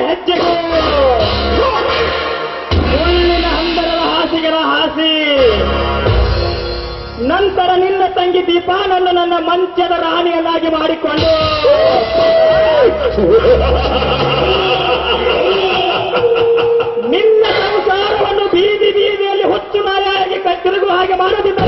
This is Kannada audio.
ಹೆಜ್ಜೆ ಹೆಜ್ಜೆಗೆ ಒಳ್ಳಿನ ಹಂದರದ ಹಾಸಿಗರ ಹಾಸಿ! ನಂತರ ನಿನ್ನ ತಂಗಿ ದೀಪಾನನ್ನು ನನ್ನ ಮಂಚದ ರಾಣಿಯನ್ನಾಗಿ ಮಾಡಿಕೊಂಡು ನಿನ್ನ ಸಂಸಾರವನ್ನು ಬೀದಿ ಬೀದಿಯಲ್ಲಿ ಹುಚ್ಚು ನಾಯಾಗಿ ಕತ್ತಿರುಗು ಹಾಗೆ ಮಾಡದಿದ್ದ